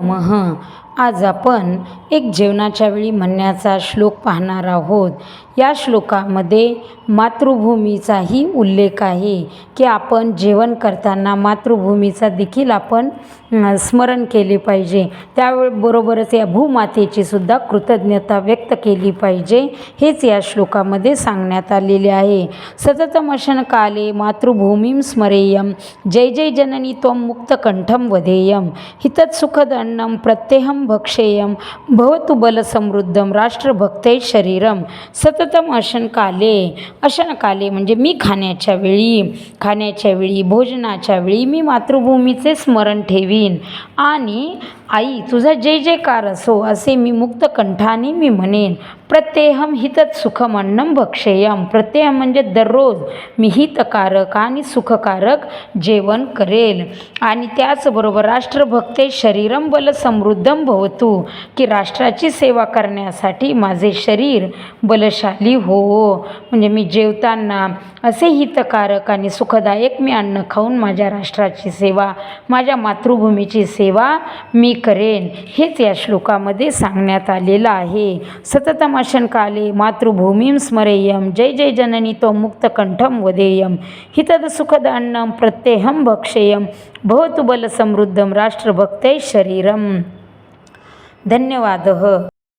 नमः. आज आपण एक जेवणाच्या वेळी म्हणण्याचा श्लोक पाहणार आहोत. या श्लोकामध्ये मातृभूमीचाही उल्लेख आहे की आपण जेवण करताना मातृभूमीचा देखील आपण स्मरण केले पाहिजे. त्याबरोबरच या भूमातेची सुद्धा कृतज्ञता व्यक्त केली पाहिजे. हेच या श्लोकामध्ये सांगण्यात आलेले आहे. सततमशन काले मातृभूमीं स्मरेयम. जय जय जननी त्वं मुक्तकंठं वदेयम हितत्सुखदन्नं प्रत्यहं भक्षेयं भवतु बलसमृद्धम राष्ट्रभक्ते शरीरम. प्रथम अशनकाले अशनकाले म्हणजे मी खाण्याच्या वेळी खाण्याच्या वेळी भोजनाच्या वेळी मी मातृभूमीचे स्मरण ठेवीन. आणि आई तुझा जय जयकार असो असे मी मुक्त कंठाने मी म्हणेन. प्रत्येहम हितत सुखम अन्नम भक्षेयम प्रत्येहम म्हणजे दररोज मी हितकारक आणि सुखकारक जेवण करेल. आणि त्याचबरोबर राष्ट्रभक्ते शरीरम बल समृद्धम भवतू की राष्ट्राची सेवा करण्यासाठी माझे शरीर बलशाली हो. म्हणजे मी जेवताना असे हितकारक आणि सुखदायक मी अन्न खाऊन माझ्या राष्ट्राची सेवा माझ्या मातृभूमीची सेवा मी करेन हेच या श्लोकामध्ये सांगण्यात आलेलं आहे. सततमशन काले मातृभूमीं स्मरेयम जय जय जननी तो मुक्तकंठम वदेयम हितद सुखद अन्नम प्रत्येहम भक्षेयम भवतु बलसमृद्धं राष्ट्रभक्ते शरीरम. धन्यवादः.